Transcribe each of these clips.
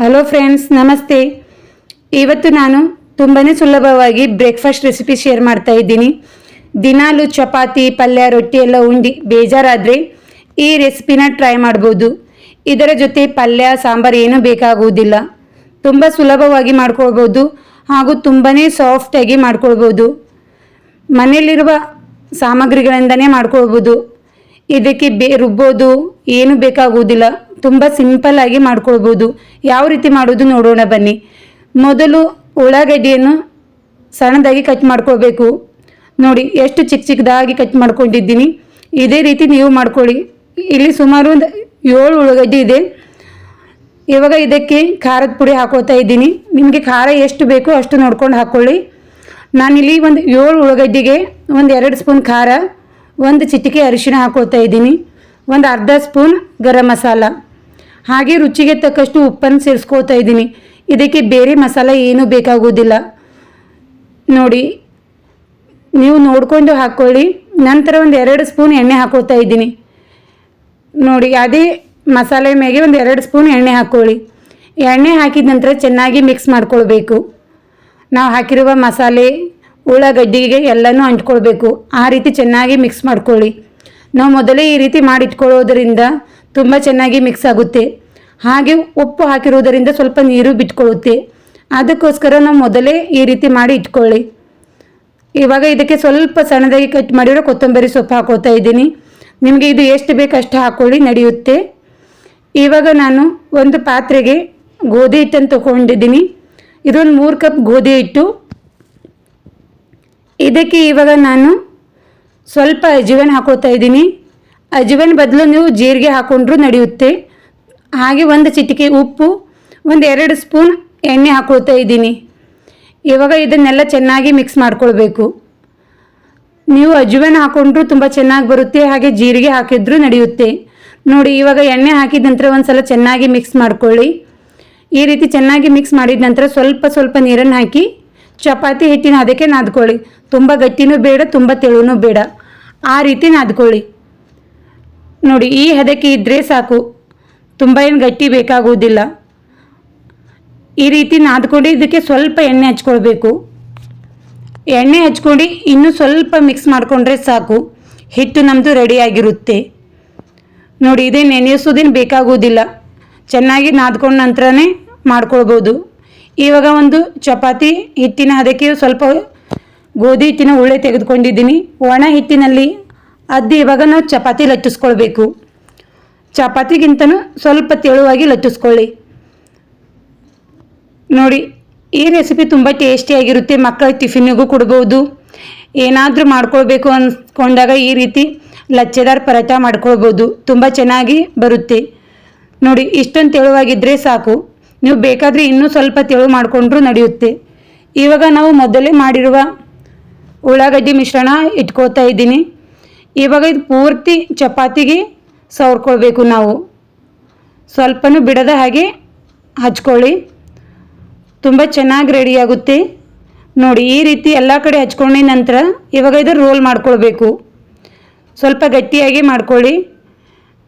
Hello friends ನಮಸ್ತೆ. ಇವತ್ತು ನಾನು ತುಂಬಾ ಸುಲಭವಾಗಿ ಬ್ರೇಕ್ಫಾಸ್ಟ್ ರೆಸಿಪಿ ಶೇರ್ ಮಾಡ್ತಾ ಇದ್ದೀನಿ. ದಿನಾಲು ಚಪಾತಿ, ಪಲ್ಯ, ರೊಟ್ಟಿ ಎಲ್ಲ ಉಂಡಿ, ಬೇಜಾರಾದರೆ ಈ ರೆಸಿಪಿನ ಟ್ರೈ ಮಾಡ್ಬೋದು. ಇದರ ಜೊತೆ ಪಲ್ಯ, ಸಾಂಬಾರು ಏನೂ ಬೇಕಾಗುವುದಿಲ್ಲ. ತುಂಬ ಸುಲಭವಾಗಿ ಮಾಡ್ಕೊಳ್ಬೋದು ಹಾಗೂ ತುಂಬಾ ಸಾಫ್ಟಾಗಿ ಮಾಡ್ಕೊಳ್ಬೋದು. ಮನೆಯಲ್ಲಿರುವ ಸಾಮಗ್ರಿಗಳಿಂದನೇ ಮಾಡ್ಕೊಳ್ಬೋದು. ಇದಕ್ಕೆ ಬೇ ರುಬ್ಬೋದು, ಏನು ಬೇಕಾಗುವುದಿಲ್ಲ. ತುಂಬ ಸಿಂಪಲ್ ಆಗಿ ಮಾಡ್ಕೊಳ್ಬೋದು. ಯಾವ ರೀತಿ ಮಾಡೋದು ನೋಡೋಣ ಬನ್ನಿ. ಮೊದಲು ಉಳ್ಳಾಗಡ್ಡಿಯನ್ನು ಸಣ್ಣದಾಗಿ ಕಟ್ ಮಾಡ್ಕೋಬೇಕು ನೋಡಿ, ಎಷ್ಟು ಚಿಕ್ಕ ಚಿಕ್ಕದಾಗಿ ಕಟ್ ಮಾಡ್ಕೊಂಡಿದ್ದೀನಿ. ಇದೇ ರೀತಿ ನೀವು ಮಾಡ್ಕೊಳ್ಳಿ. ಇಲ್ಲಿ ಸುಮಾರು ಒಂದು ಏಳು ಉಳ್ಳಾಗಡ್ಡಿ ಇದೆ. ಇವಾಗ ಇದಕ್ಕೆ ಖಾರದ ಪುಡಿ ಹಾಕೋತಾ ಇದ್ದೀನಿ. ನಿಮಗೆ ಖಾರ ಎಷ್ಟು ಬೇಕೋ ಅಷ್ಟು ನೋಡ್ಕೊಂಡು ಹಾಕ್ಕೊಳ್ಳಿ ನಾನಿಲ್ಲಿ ಒಂದು ಏಳು ಉಳ್ಳಾಗಡ್ಡಿಗೆ ಒಂದು ಎರಡು ಸ್ಪೂನ್ ಖಾರ ಒಂದು ಚಿಟಿಕೆ ಅರಿಶಿಣ ಹಾಕೋತಾ ಇದ್ದೀನಿ. ಒಂದು ಅರ್ಧ ಸ್ಪೂನ್ ಗರಂ ಮಸಾಲ. ಹಾಗೆ ರುಚಿಗೆ ತಕ್ಕಷ್ಟು ಉಪ್ಪನ್ನು ಸೇರಿಸ್ಕೋತಾ ಇದ್ದೀನಿ. ಇದಕ್ಕೆ ಬೇರೆ ಮಸಾಲ ಏನೂ ಬೇಕಾಗೋದಿಲ್ಲ ನೋಡಿ, ನೀವು ನೋಡಿಕೊಂಡು ಹಾಕ್ಕೊಳ್ಳಿ. ನಂತರ ಒಂದು ಎರಡು ಸ್ಪೂನ್ ಎಣ್ಣೆ ಹಾಕೋತಾ ಇದ್ದೀನಿ. ನೋಡಿ, ಅದೇ ಮಸಾಲೆ ಮೇಲೆ ಒಂದು ಎರಡು ಸ್ಪೂನ್ ಎಣ್ಣೆ ಹಾಕ್ಕೊಳ್ಳಿ. ಎಣ್ಣೆ ಹಾಕಿದ ನಂತರ ಚೆನ್ನಾಗಿ ಮಿಕ್ಸ್ ಮಾಡ್ಕೊಳ್ಬೇಕು. ನಾವು ಹಾಕಿರುವ ಮಸಾಲೆ ಉಳ್ಳಾಗಡ್ಡಿಗೆ ಎಲ್ಲನೂ ಅಂಟ್ಕೊಳ್ಬೇಕು. ಆ ರೀತಿ ಚೆನ್ನಾಗಿ ಮಿಕ್ಸ್ ಮಾಡ್ಕೊಳ್ಳಿ. ನಾವು ಮೊದಲೇ ಈ ರೀತಿ ಮಾಡಿಟ್ಕೊಳ್ಳೋದರಿಂದ ತುಂಬ ಚೆನ್ನಾಗಿ ಮಿಕ್ಸ್ ಆಗುತ್ತೆ. ಹಾಗೆ ಉಪ್ಪು ಹಾಕಿರುವುದರಿಂದ ಸ್ವಲ್ಪ ನೀರು ಬಿಟ್ಕೊಳ್ಳುತ್ತೆ. ಅದಕ್ಕೋಸ್ಕರ ನಾವು ಮೊದಲೇ ಈ ರೀತಿ ಮಾಡಿ ಇಟ್ಕೊಳ್ಳಿ. ಇವಾಗ ಇದಕ್ಕೆ ಸ್ವಲ್ಪ ಸಣ್ಣದಾಗಿ ಕಟ್ ಮಾಡಿರೋ ಕೊತ್ತಂಬರಿ ಸೊಪ್ಪು ಹಾಕೋತಾ ಇದ್ದೀನಿ. ನಿಮಗೆ ಇದು ಎಷ್ಟು ಬೇಕು ಅಷ್ಟು ಹಾಕ್ಕೊಳ್ಳಿ ನಡೆಯುತ್ತೆ. ಇವಾಗ ನಾನು ಒಂದು ಪಾತ್ರೆಗೆ ಗೋಧಿ ಹಿಟ್ಟನ್ನು ತಗೊಂಡಿದ್ದೀನಿ. ಇದೊಂದು ಮೂರು ಕಪ್ ಗೋಧಿ ಹಿಟ್ಟು. ಇದಕ್ಕೆ ಇವಾಗ ನಾನು ಸ್ವಲ್ಪ ಅಜುವೆನ್ ಹಾಕೋತಾ ಇದ್ದೀನಿ. ಅಜುವೆನ್ ಬದಲು ನೀವು ಜೀರಿಗೆ ಹಾಕೊಂಡ್ರೂ ನಡೆಯುತ್ತೆ. ಹಾಗೆ ಒಂದು ಚಿಟಿಕೆ ಉಪ್ಪು, ಒಂದು ಎರಡು ಸ್ಪೂನ್ ಎಣ್ಣೆ ಹಾಕೊಳ್ತಾ ಇದ್ದೀನಿ. ಇವಾಗ ಇದನ್ನೆಲ್ಲ ಚೆನ್ನಾಗಿ ಮಿಕ್ಸ್ ಮಾಡ್ಕೊಳ್ಬೇಕು. ನೀವು ಅಜುವೆನ್ ಹಾಕೊಂಡ್ರು ತುಂಬ ಚೆನ್ನಾಗಿ ಬರುತ್ತೆ, ಹಾಗೆ ಜೀರಿಗೆ ಹಾಕಿದ್ರು ನಡೆಯುತ್ತೆ. ನೋಡಿ, ಇವಾಗ ಎಣ್ಣೆ ಹಾಕಿದ ನಂತರ ಒಂದು ಸಲ ಚೆನ್ನಾಗಿ ಮಿಕ್ಸ್ ಮಾಡ್ಕೊಳ್ಳಿ. ಈ ರೀತಿ ಚೆನ್ನಾಗಿ ಮಿಕ್ಸ್ ಮಾಡಿದ ನಂತರ ಸ್ವಲ್ಪ ಸ್ವಲ್ಪ ನೀರನ್ನು ಹಾಕಿ ಚಪಾತಿ ಹಿಟ್ಟಿನ ಅದಕ್ಕೆ ನಾದ್ಕೊಳ್ಳಿ. ತುಂಬ ಗಟ್ಟಿನೂ ಬೇಡ, ತುಂಬ ತೆಳುನೂ ಬೇಡ. ಆ ರೀತಿ ನಾದ್ಕೊಳ್ಳಿ. ನೋಡಿ, ಈ ಹದಕ್ಕೆ ಇದ್ದರೆ ಸಾಕು. ತುಂಬ ಏನು ಗಟ್ಟಿ ಬೇಕಾಗುವುದಿಲ್ಲ. ಈ ರೀತಿ ನಾದ್ಕೊಂಡು ಇದಕ್ಕೆ ಸ್ವಲ್ಪ ಎಣ್ಣೆ ಹಚ್ಕೊಳ್ಬೇಕು. ಎಣ್ಣೆ ಹಚ್ಕೊಂಡು ಇನ್ನೂ ಸ್ವಲ್ಪ ಮಿಕ್ಸ್ ಮಾಡಿಕೊಂಡ್ರೆ ಸಾಕು. ಹಿಟ್ಟು ನಮ್ಮದು ರೆಡಿಯಾಗಿರುತ್ತೆ ನೋಡಿ, ಇದೇ ನೆನೆಸೋದೇನು ಬೇಕಾಗುವುದಿಲ್ಲ. ಚೆನ್ನಾಗಿ ನಾದ್ಕೊಂಡ ನಂತರನೇ ಮಾಡ್ಕೊಳ್ಬೋದು. ಇವಾಗ ಒಂದು ಚಪಾತಿ, ಹಿಟ್ಟಿನ ಅದಕ್ಕೆ ಸ್ವಲ್ಪ ಗೋಧಿ ಹಿಟ್ಟಿನ ಉಳ್ಳೆ ತೆಗೆದುಕೊಂಡಿದ್ದೀನಿ. ಒಣ ಹಿಟ್ಟಿನಲ್ಲಿ ಅದ್ದು ಇವಾಗ ನಾವು ಚಪಾತಿ ಲಟ್ಟಿಸ್ಕೊಳ್ಬೇಕು. ಚಪಾತಿಗಿಂತನೂ ಸ್ವಲ್ಪ ತೆಳುವಾಗಿ ಲಟ್ಟಿಸ್ಕೊಳ್ಳಿ. ನೋಡಿ, ಈ ರೆಸಿಪಿ ತುಂಬ ಟೇಸ್ಟಿಯಾಗಿರುತ್ತೆ ಮಕ್ಕಳ ಟಿಫಿನಿಗೂ ಕೊಡ್ಬೋದು. ಏನಾದರೂ ಮಾಡ್ಕೊಳ್ಬೇಕು ಅಂದ್ಕೊಂಡಾಗ ಈ ರೀತಿ ಲಚ್ಚೆದಾರ್ ಪರಾಟ ಮಾಡ್ಕೊಳ್ಬೋದು. ತುಂಬ ಚೆನ್ನಾಗಿ ಬರುತ್ತೆ. ನೋಡಿ, ಇಷ್ಟೊಂದು ತೆಳುವಾಗಿದ್ದರೆ ಸಾಕು. ನೀವು ಬೇಕಾದರೆ ಇನ್ನೂ ಸ್ವಲ್ಪ ತೆಳು ಮಾಡಿಕೊಂಡ್ರೂ ನಡೆಯುತ್ತೆ. ಇವಾಗ ನಾವು ಮೊದಲೇ ಮಾಡಿರುವ ಉಳ್ಳಾಗಡ್ಡಿ ಮಿಶ್ರಣ ಇಟ್ಕೋತಾ ಇದ್ದೀನಿ. ಇವಾಗ ಇದು ಪೂರ್ತಿ ಚಪಾತಿಗೆ ಸವರ್ಕೊಳ್ಬೇಕು ನಾವು. ಸ್ವಲ್ಪನೂ ಬಿಡದ ಹಾಗೆ ಹಚ್ಕೊಳ್ಳಿ. ತುಂಬ ಚೆನ್ನಾಗಿ ರೆಡಿಯಾಗುತ್ತೆ ನೋಡಿ, ಈ ರೀತಿ ಎಲ್ಲ ಕಡೆ ಹಚ್ಕೊಂಡಿದ ನಂತರ ಇವಾಗ ಇದು ರೋಲ್ ಮಾಡ್ಕೊಳ್ಬೇಕು. ಸ್ವಲ್ಪ ಗಟ್ಟಿಯಾಗಿ ಮಾಡ್ಕೊಳ್ಳಿ.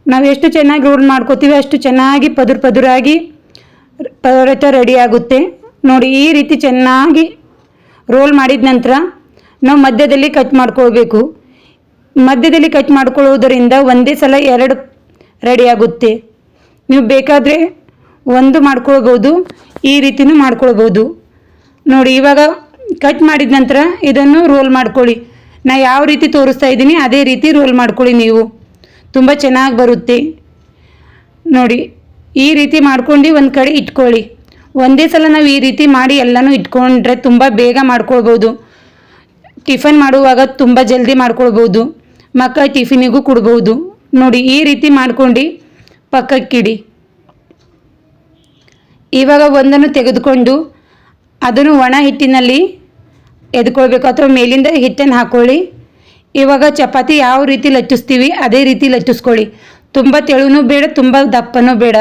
ನಾವು ಎಷ್ಟು ಚೆನ್ನಾಗಿ ರೋಲ್ ಮಾಡ್ಕೋತೀವಿ ಅಷ್ಟು ಚೆನ್ನಾಗಿ ಪದುರು ಪದುರಾಗಿ ಪರೋಟ ರೆಡಿ ಆಗುತ್ತೆ. ನೋಡಿ, ಈ ರೀತಿ ಚೆನ್ನಾಗಿ ರೋಲ್ ಮಾಡಿದ ನಂತರ ನಾವು ಮಧ್ಯದಲ್ಲಿ ಕಟ್ ಮಾಡ್ಕೊಳ್ಬೇಕು. ಮಧ್ಯದಲ್ಲಿ ಕಟ್ ಮಾಡ್ಕೊಳ್ಳೋದರಿಂದ ಒಂದೇ ಸಲ ಎರಡು ರೆಡಿ ಆಗುತ್ತೆ. ನೀವು ಬೇಕಾದರೆ ಒಂದು ಮಾಡ್ಕೊಳ್ಬೋದು, ಈ ರೀತಿನೂ ಮಾಡ್ಕೊಳ್ಬೋದು. ನೋಡಿ, ಇವಾಗ ಕಟ್ ಮಾಡಿದ ನಂತರ ಇದನ್ನು ರೋಲ್ ಮಾಡ್ಕೊಳ್ಳಿ. ನಾ ಯಾವ ರೀತಿ ತೋರಿಸ್ತಾ ಇದ್ದೀನಿ, ಅದೇ ರೀತಿ ರೋಲ್ ಮಾಡ್ಕೊಳ್ಳಿ ನೀವು. ತುಂಬ ಚೆನ್ನಾಗಿ ಬರುತ್ತೆ. ನೋಡಿ ಈ ರೀತಿ ಮಾಡ್ಕೊಂಡು ಒಂದು ಕಡೆ ಇಟ್ಕೊಳ್ಳಿ. ಒಂದೇ ಸಲ ನಾವು ಈ ರೀತಿ ಮಾಡಿ ಎಲ್ಲನೂ ಇಟ್ಕೊಂಡ್ರೆ ತುಂಬ ಬೇಗ ಮಾಡ್ಕೊಳ್ಬೋದು. ಟಿಫನ್ ಮಾಡುವಾಗ ತುಂಬ ಜಲ್ದಿ ಮಾಡ್ಕೊಳ್ಬೋದು. ಮಕ್ಕಳ ಟಿಫಿನಿಗೂ ಕೊಡ್ಬೋದು. ನೋಡಿ, ಈ ರೀತಿ ಮಾಡ್ಕೊಂಡು ಪಕ್ಕಕ್ಕಿಡಿ. ಇವಾಗ ಒಂದನ್ನು ತೆಗೆದುಕೊಂಡು ಅದನ್ನು ಒಣ ಹಿಟ್ಟಿನಲ್ಲಿ ಎದ್ಕೊಳ್ಬೇಕು. ಅಥವಾ ಮೇಲಿಂದ ಹಿಟ್ಟನ್ನು ಹಾಕ್ಕೊಳ್ಳಿ ಇವಾಗ ಚಪಾತಿ ಯಾವ ರೀತಿ ಲಚ್ಚಿಸ್ತೀವಿ ಅದೇ ರೀತಿ ಲಚ್ಚಿಸ್ಕೊಳ್ಳಿ ತುಂಬ ತೆಳುನೂ ಬೇಡ, ತುಂಬ ದಪ್ಪನೂ ಬೇಡ.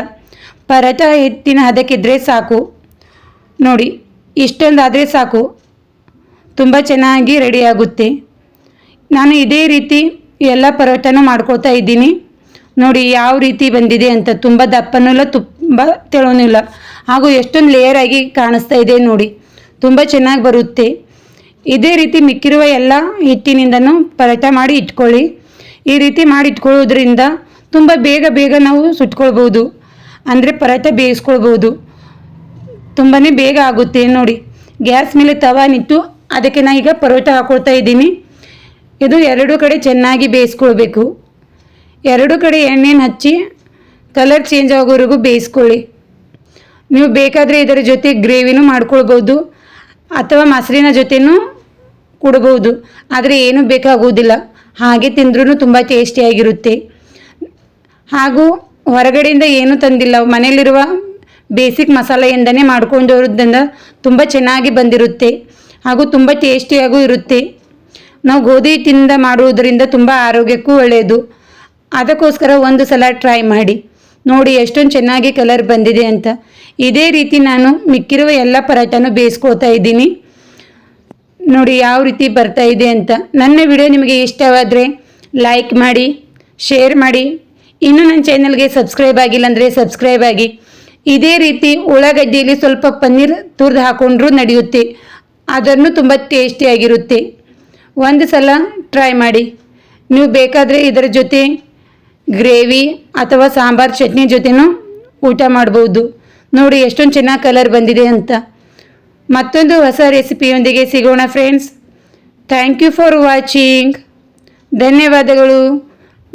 ಪರೋಟ ಹಿಟ್ಟಿನ ಹದಕ್ಕಿದ್ರೆ ಸಾಕು. ನೋಡಿ, ಇಷ್ಟೊಂದಾದರೆ ಸಾಕು. ತುಂಬ ಚೆನ್ನಾಗಿ ರೆಡಿಯಾಗುತ್ತೆ ನಾನು ಇದೇ ರೀತಿ ಎಲ್ಲ ಪರೋಟನೂ ಮಾಡ್ಕೋತಾ ಇದ್ದೀನಿ. ನೋಡಿ, ಯಾವ ರೀತಿ ಬಂದಿದೆ ಅಂತ ತುಂಬ ದಪ್ಪನೂ ಇಲ್ಲ, ತುಂಬ ತೆಳುನೂ ಇಲ್ಲ. ಹಾಗೂ ಎಷ್ಟೊಂದು ಲೇಯರ್ ಆಗಿ ಕಾಣಿಸ್ತಾ ಇದೆ ನೋಡಿ. ತುಂಬ ಚೆನ್ನಾಗಿ ಬರುತ್ತೆ. ಇದೇ ರೀತಿ ಮಿಕ್ಕಿರುವ ಎಲ್ಲ ಹಿಟ್ಟಿನಿಂದನೂ ಪರೋಟ ಮಾಡಿ ಇಟ್ಕೊಳ್ಳಿ. ಈ ರೀತಿ ಮಾಡಿ ಇಟ್ಕೊಳ್ಳೋದ್ರಿಂದ ತುಂಬ ಬೇಗ ಬೇಗ ನಾವು ಸುಟ್ಕೊಳ್ಬೋದು. ಅಂದರೆ ಪರೋಟ ಬೇಯಿಸ್ಕೊಳ್ಬೋದು. ತುಂಬಾ ಬೇಗ ಆಗುತ್ತೆ ನೋಡಿ. ಗ್ಯಾಸ್ ಮೇಲೆ ತವಾನಿಟ್ಟು ಅದಕ್ಕೆ ನಾನು ಈಗ ಪರೋಟ ಹಾಕೊಳ್ತಾ ಇದ್ದೀನಿ. ಇದು ಎರಡು ಕಡೆ ಚೆನ್ನಾಗಿ ಬೇಯಿಸ್ಕೊಳ್ಬೇಕು. ಎರಡು ಕಡೆ ಎಣ್ಣೆನ ಹಚ್ಚಿ ಕಲರ್ ಚೇಂಜ್ ಆಗೋವರೆಗೂ ಬೇಯಿಸ್ಕೊಳ್ಳಿ. ನೀವು ಬೇಕಾದರೆ ಇದರ ಜೊತೆ ಗ್ರೇವಿನೂ ಮಾಡ್ಕೊಳ್ಬೋದು. ಅಥವಾ ಮೊಸರಿನ ಜೊತೆನೂ ಕೊಡ್ಬೋದು. ಆದರೆ ಏನೂ ಬೇಕಾಗುವುದಿಲ್ಲ. ಹಾಗೆ ತಿಂದ್ರೂ ತುಂಬ ಟೇಸ್ಟಿಯಾಗಿರುತ್ತೆ. ಹಾಗೂ ಹೊರಗಡೆಯಿಂದ ಏನೂ ತಂದಿಲ್ಲ. ಮನೆಯಲ್ಲಿರುವ ಬೇಸಿಕ್ ಮಸಾಲೆಯಿಂದನೇ ಮಾಡ್ಕೊಂಡಿರೋದ್ರಿಂದ ತುಂಬ ಚೆನ್ನಾಗಿ ಬಂದಿರುತ್ತೆ. ಹಾಗೂ ತುಂಬ ಟೇಸ್ಟಿಯಾಗೂ ಇರುತ್ತೆ. ನಾವು ಗೋಧಿ ಹಿಟ್ಟಿನಿಂದ ಮಾಡುವುದರಿಂದ ತುಂಬ ಆರೋಗ್ಯಕ್ಕೂ ಒಳ್ಳೆಯದು. ಅದಕ್ಕೋಸ್ಕರ ಒಂದು ಸಲ ಟ್ರೈ ಮಾಡಿ. ನೋಡಿ ಎಷ್ಟೊಂದು ಚೆನ್ನಾಗಿ ಕಲರ್ ಬಂದಿದೆ ಅಂತ. ಇದೇ ರೀತಿ ನಾನು ಮಿಕ್ಕಿರುವ ಎಲ್ಲ ಪರಾಟನೂ ಬೇಯಿಸ್ಕೊಳ್ತಾ ಇದ್ದೀನಿ. ನೋಡಿ ಯಾವ ರೀತಿ ಬರ್ತಾ ಇದೆ ಅಂತ. ನನ್ನ ವಿಡಿಯೋ ನಿಮಗೆ ಇಷ್ಟವಾದರೆ ಲೈಕ್ ಮಾಡಿ ಶೇರ್ ಮಾಡಿ. ಇನ್ನೂ ನನ್ನ ಚಾನಲ್ಗೆ ಸಬ್ಸ್ಕ್ರೈಬ್ ಆಗಿಲ್ಲ ಅಂದರೆ ಸಬ್ಸ್ಕ್ರೈಬ್ ಆಗಿ. ಇದೇ ರೀತಿ ಉಳ್ಳಾಗಡ್ಡಿಯಲ್ಲಿ ಸ್ವಲ್ಪ ಪನ್ನೀರ್ ತುರಿದು ಹಾಕೊಂಡ್ರೂ ನಡೆಯುತ್ತೆ. ಅದನ್ನು ತುಂಬ ಟೇಸ್ಟಿಯಾಗಿರುತ್ತೆ ಒಂದು ಸಲ ಟ್ರೈ ಮಾಡಿ. ನೀವು ಬೇಕಾದರೆ ಇದರ ಜೊತೆ ಗ್ರೇವಿ ಅಥವಾ ಸಾಂಬಾರ್ ಚಟ್ನಿ ಜೊತೆನೂ ಊಟ ಮಾಡ್ಬೋದು. ನೋಡಿ ಎಷ್ಟೊಂದು ಚೆನ್ನಾಗಿ ಕಲರ್ ಬಂದಿದೆ ಅಂತ. ಮತ್ತೊಂದು ಹೊಸ ರೆಸಿಪಿಯೊಂದಿಗೆ ಸಿಗೋಣ friends thank you for watching ಧನ್ಯವಾದಗಳು.